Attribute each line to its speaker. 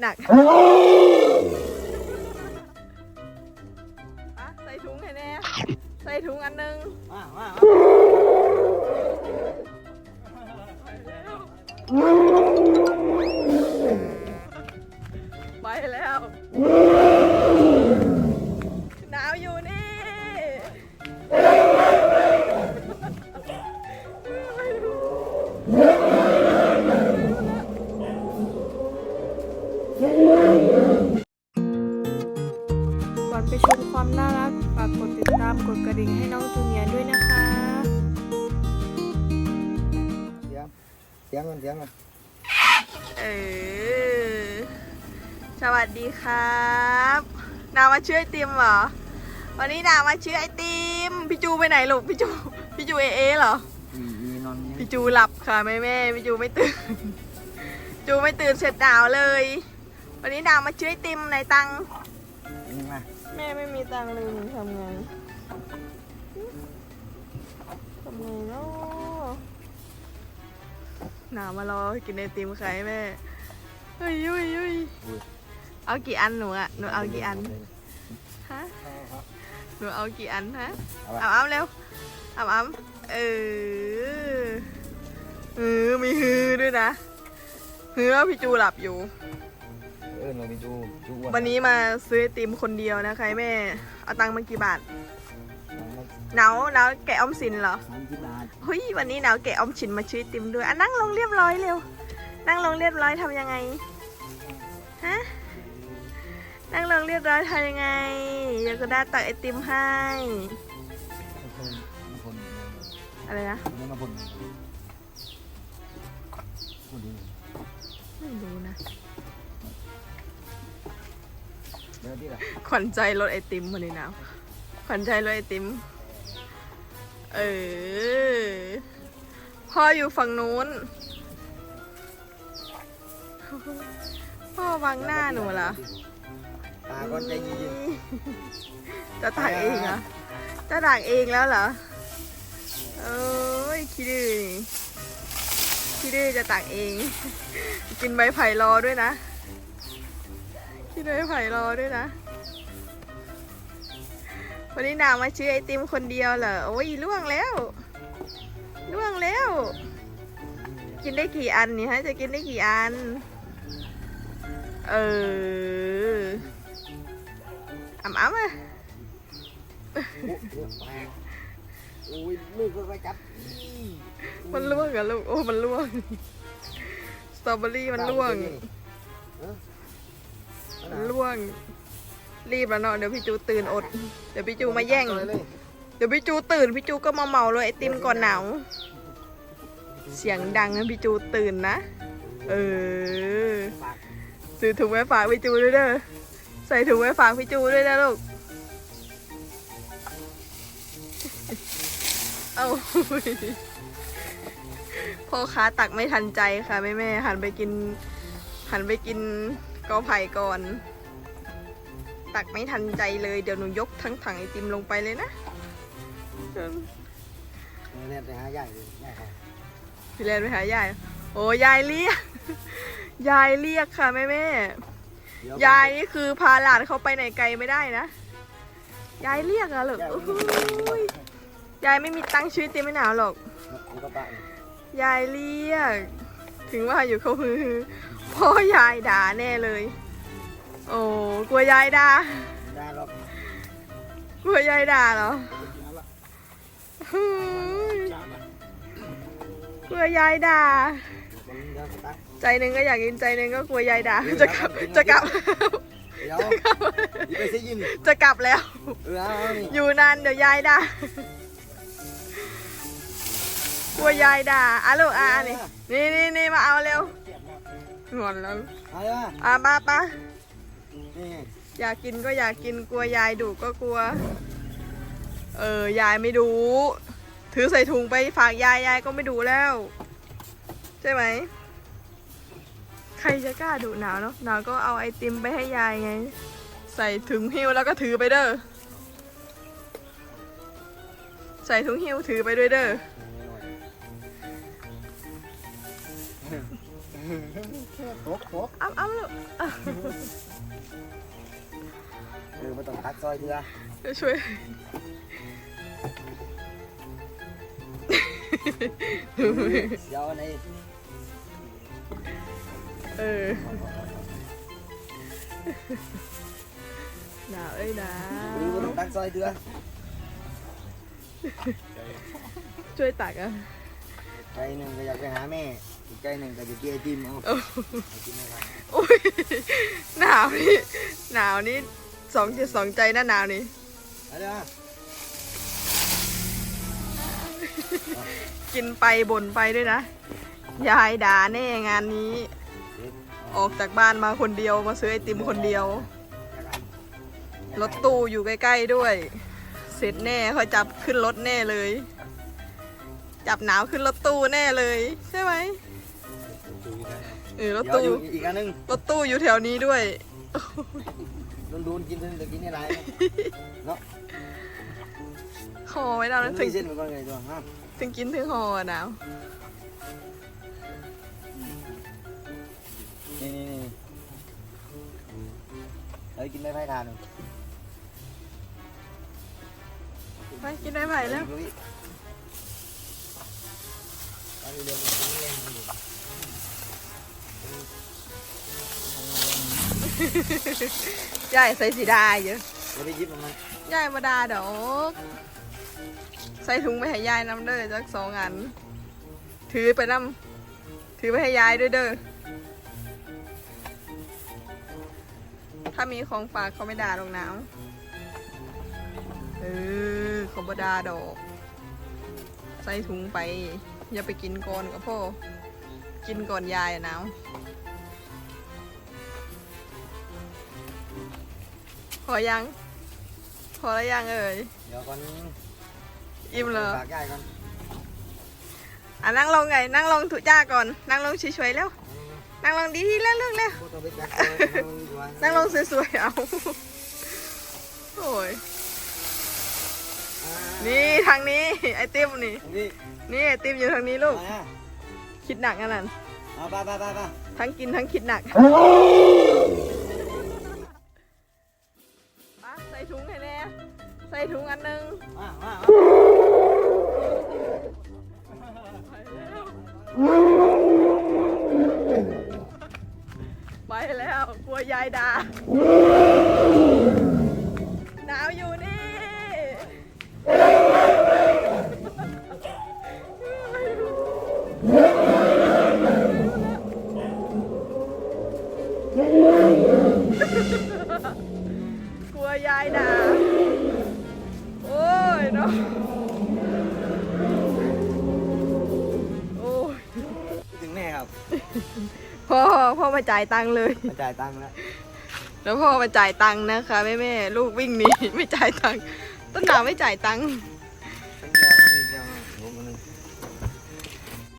Speaker 1: หนักอะใส่ถุงให้แน่ใส่ถุงอันหนึง
Speaker 2: มามามา
Speaker 1: ไปแล้วหน ชมความน่ารักฝากกดติดตามกดกระดิ่งให้น้องจูเนียร์ด้วยนะคะ
Speaker 2: เสียงเสียงมันเสียงมัน
Speaker 1: เออ สวัสดีครับนามาชื่อไอติมเหรอ วันนี้นามาชื่อไอติม พี่จูไปไหนลูกพี่จู พี่จูเอเอเหรอ
Speaker 2: มีมีนอนนี่
Speaker 1: พี่จูหลับค่ะแม่แม่พี่จูไม่ตื่น จูไม่ตื่นเสร็จดาวเลย วันนี้ดาวมาชื่อไอติมไหนตังค์
Speaker 2: นี่มา
Speaker 1: แม่ไม่มีตังค์เลยหนูทำไงทำไงเนาะหนาวมารอกินไอติมใครแม่เฮ้ยเฮ้ยเฮ้ยเอากี่อันหนูอะหนูเอากี่อันฮะหนูเอากี่อันฮะ
Speaker 2: เอา
Speaker 1: เอาอ้ำเร็วเอาอ้ำเออเออมีฮือด้วยนะฮือว่าพี่จูหลับอยู่
Speaker 2: เออเราไปดูดู
Speaker 1: วันนี้มาซื้อไอติมคนเดียวนะคะแม่ เอาตังค์มากี่บาทหนาวหนาวแกะออมสินเหรอ
Speaker 2: สามสิบบาท
Speaker 1: เฮ้ยวันนี้หนาวแกะออมสินมาซื้อไอติมด้วยอะนั่งลงเรียบร้อยเร็ว นั่งลงเรียบร้อยทำยังไงฮะนั่งลงเรียบร้อยทำยังไงเดี๋ยวก็ได้ตักไอติมให้
Speaker 2: มาพ่น
Speaker 1: อะไรนะ
Speaker 2: นี่มาพ่นพ่นดี
Speaker 1: ไม่รู้นะ
Speaker 2: เดี๋ยวที่ละ
Speaker 1: ขวัญใจรถไอติมคนนี้หนาวขวัญใจรถไอติม เออ พ่ออยู่ฝั่งนู้น พ่อวางหน้าหนูเหรอ
Speaker 2: ตาก็ใจเย็น
Speaker 1: จะตักเองเหรอจะตักเองแล้วเหรอ เอ้ยคิดดื้อนี่คิดดื้อจะตักเอง กินใบไผ่รอด้วยนะ กินใบไผ่รอด้วยนะ วันนี้นางมาชื่อไอติมคนเดียวเหรอ โอ้ยล่วงแล้ว ล่วงแล้ว กินได้กี่อันนี่ฮะ จะกินได้กี่อัน เอออ่ำอ่ำอะ
Speaker 2: โอ้ยมือก็ไปจับ
Speaker 1: มันล่วงอะลูก โอ้ มันล่วง สตรอเบอรี่มันล่วงมัน ล่วง รีบแล้วเนาะเดี๋ยวพี่จูตื่นอด เดี๋ยวพี่จูมาแย่ง เดี๋ยวพี่จูตื่นพี่จูก็มาเมาเลยไอติมก่อนหนาว เสียงดังนะพี่จูตื่นนะ เออ ซื้อถุงไว้ฝากพี่จูด้วยเด้อ ใส่ถุงไว้ฝากพี่จูด้วยนะลูก เอาพ่อค้าตักไม่ทันใจค่ะแม่แม่หันไปกินหันไปกิน กอไผ่ก่อน ตักไม่ทันใจเลยเดี๋ยวหนูยกทั้งถังไอติมลงไปเลยนะ
Speaker 2: เนี่ยไปหาใหญ่เลยใหญ่เขา
Speaker 1: พี่เลนไปหายายโอ้ยายเรียก ยายเรียกค่ะแม่แม่ๆยายนี่คือพาหลานเขาไปไหนไกลไม่ได้นะ ยายเรียกอะเหรอโอ้โหยยายไม่มีตังค์ชีวิตเต็มไม่หนาวหรอก
Speaker 2: กูก็ปะ
Speaker 1: ยายเรียก ถึงว่าอยู่เขาฮือๆ พ่อยายด่าแน่เลย โอ้กลัวยายด่า
Speaker 2: ได้หรอก
Speaker 1: กลัวยายด่าเหรอฮืยกลัวยายด่า
Speaker 2: มันเดี๋ยวตัก
Speaker 1: ใจหนึ่งก็อยากกินใจหนึ่งก็กลัวยายด่าจะกลับจะกลับ
Speaker 2: เดี๋ยวนี่ไปซื้อยิน
Speaker 1: จะกลับแล้ว
Speaker 2: เออเอานี่
Speaker 1: อยู่นานเดี๋ยวยายด่ากลัวยายด่าอะลูกอะนี่นี่นี่นี่มาเอาเร็ว งอนแล้ว
Speaker 2: เอาเลยมา
Speaker 1: อะป้าป้า
Speaker 2: นี่
Speaker 1: อยากกินก็อยากกินกลัวยายดุก็กลัว เออยายไม่ดู ถือใส่ถุงไปฝากยายยายก็ไม่ดูแล้ว ใช่ไหม ใครจะกล้าดุหนาวเนาะหนาวก็เอาไอติมไปให้ยายไง ใส่ถุงหิ้วแล้วก็ถือไปเด้อใส่ถุงหิ้วถือไปด้วยเด้อ
Speaker 2: ตกตก
Speaker 1: อ้ำอ้ำลูกอะ
Speaker 2: เออมาต้องตักซอยเดือ
Speaker 1: เดี๋ยวช่วย
Speaker 2: เดี๋ยวใน
Speaker 1: เออหนาวเอ้ยหนา
Speaker 2: เออมาต้องตักซอยเดือ
Speaker 1: ช่วยตักอะ
Speaker 2: ใจหนึ่งก็อยากไปหาแม่ อีกใจหนึ่งก็จะกินไอติมเอา
Speaker 1: โอ้
Speaker 2: มไม่ทัน
Speaker 1: อุ้ยหนาวนี่หนาวนี่สองจิตสองใจนะหนาวนี่
Speaker 2: เอาเดี๋ยวมา
Speaker 1: กินไปบ่นไปด้วยนะ ยายด่าแน่งานนี้ออกจากบ้านมาคนเดียวมาซื้อไอติมคนเดียวรถตู้อยู่ใกล้ๆด้วย เสร็จแน่เขาจับขึ้นรถแน่เลย จับหนาวขึ้นรถตู้แน่เลย ใช่ไหม เออรถ
Speaker 2: เดี๋ยว
Speaker 1: ตู้
Speaker 2: อยู่อีกอันหนึง
Speaker 1: รถตู้อยู่แถวนี้ด้วย
Speaker 2: โดนโดนกินถึงจะกินอะไรเนาะ
Speaker 1: คอไว้แล้ว
Speaker 2: มั
Speaker 1: นะ
Speaker 2: น
Speaker 1: ถึ
Speaker 2: มี
Speaker 1: ง
Speaker 2: เส้นเหมือนกันไงตัวฮะ
Speaker 1: ถึงกินถึงคออะหนาว
Speaker 2: นี่นี่นี่เฮ้ยกินได้ไพ่ทานหนึ่ง
Speaker 1: ไปกินได้ไผ่แล้ว
Speaker 2: ลุย ยู่
Speaker 1: ยายใส่สีดาเยอะ
Speaker 2: ไม่ได้ยิบมันมัน
Speaker 1: ยายมาดาดอก ใส่ถุงไปให้ยายน้ำเด้อจักสองอัน ถือไปน้ำถือไปให้ยายด้วยเด้อ ถ้ามีของฝากเขาไม่ด่าหรอกหนาวเออเขาบ่ด่าดอก ใส่ถุงไป อย่าไปกินก่อนกับพ่อ กินก่อนยายอะหนาว อยัง พอแล้วยังเอ่ย
Speaker 2: เดี๋ยวก่อน
Speaker 1: อิ่มเลย
Speaker 2: ฝากยายก่อน
Speaker 1: อะนั่งลงไงนั่งลงถุจ้าก่อน นั่งลงเฉยๆแล้ว นั่งลงดีๆแล้วเลือกแล้ว
Speaker 2: พูดต้องไปจักเลยนั่งลงดีกว่า
Speaker 1: นั่งลงสวยๆเอาโอ้ย
Speaker 2: อ่า
Speaker 1: นี่ทางนี้ไอติมนี่
Speaker 2: นี่
Speaker 1: นี่ไอติมอยู่ทางนี้ลูก
Speaker 2: มานะ
Speaker 1: คิดหนักอันนั้น
Speaker 2: เอาไปไปไปไป
Speaker 1: ทั้งกินทั้งคิดหนัก ใส่ถุงอันหนึง
Speaker 2: มามามา
Speaker 1: ไปแล้วกลัวยายด่าหนาวอยู่นี่ กลัวยายด่า พ่อพ่อมาจ่ายตังค์เลย
Speaker 2: มาจ่ายตังค์แล้ว
Speaker 1: แล้วพ่อมาจ่ายตังค์นะคะแม่แม่ๆลูกวิ่งหนีไม่จ่ายตังค์ต้นหนาวไม่จ่ายตังค์
Speaker 2: เ